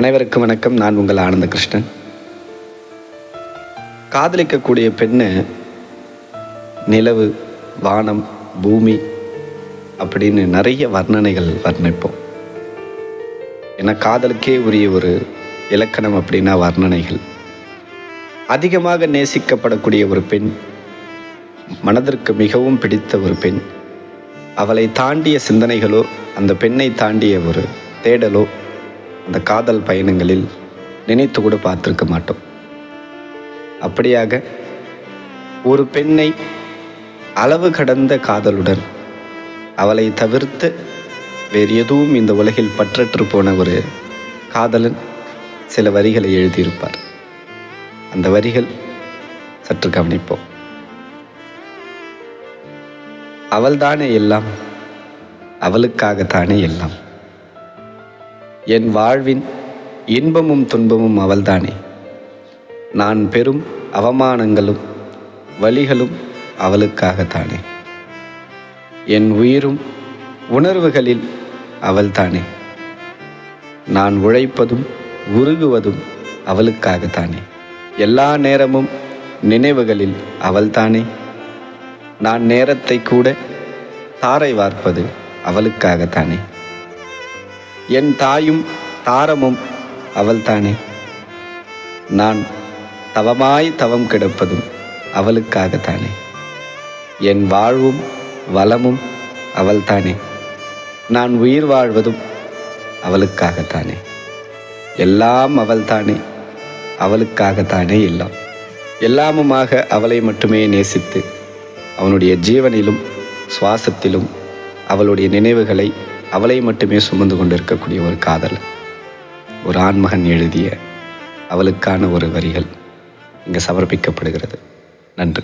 அனைவருக்கும் வணக்கம். நான் உங்கள் ஆனந்த கிருஷ்ணன் காதலிக்கக்கூடிய பெண்ணை நிலவு வானம் பூமி அப்படின்னு நிறைய வர்ணனைகள் வர்ணிப்போம். ஏன்னா காதலுக்கே உரிய ஒரு இலக்கணம் அப்படின்னா வர்ணனைகள். அதிகமாக நேசிக்கப்படக்கூடிய ஒரு பெண் மனதிற்கு மிகவும் பிடித்த ஒரு பெண் அவளை தாண்டிய சிந்தனைகளோ அந்த பெண்ணை தாண்டிய ஒரு தேடலோ அந்த காதல் பயணங்களில் நினைத்து கூட பார்த்துருக்க மாட்டோம். அப்படியாக ஒரு பெண்ணை அளவு கடந்த காதலுடன் அவளை தவிர்த்து வேறு எதுவும் இந்த உலகில் பற்றற்று போன ஒரு காதலன் சில வரிகளை எழுதியிருப்பார். அந்த வரிகள் சற்று கவனிப்போம். அவள்தானே எல்லாம் அவளுக்காகத்தானே எல்லாம். என் வாழ்வின் இன்பமும் துன்பமும் அவள்தானே. நான் பெறும் அவமானங்களும் வழிகளும் அவளுக்காகத்தானே. என் உயிரும் உணர்வுகளில் அவள்தானே. நான் உழைப்பதும் உருகுவதும் அவளுக்காகத்தானே. எல்லா நேரமும் நினைவுகளில் அவள்தானே. நான் நேரத்தை கூட தாரை வார்ப்பது அவளுக்காகத்தானே. என் தாயும் தாரமும் அவள்தானே. நான் தவமாய் தவம் கிடப்பதும் அவளுக்காகத்தானே. என் வாழ்வும் வளமும் அவள்தானே. நான் உயிர் வாழ்வதும் அவளுக்காகத்தானே. எல்லாம் அவள்தானே அவளுக்காகத்தானே எல்லாம். எல்லாமுமாக அவளை மட்டுமே நேசித்து அவனுடைய ஜீவனிலும் சுவாசத்திலும் அவளுடைய நினைவுகளை அவளை மட்டுமே சுமந்து கொண்டிருக்கக்கூடிய ஒரு காதல். ஒரு ஆண்மகன் எழுதிய அவளுக்கான ஒரு வரிகள் இங்கே சமர்ப்பிக்கப்படுகிறது. நன்றி.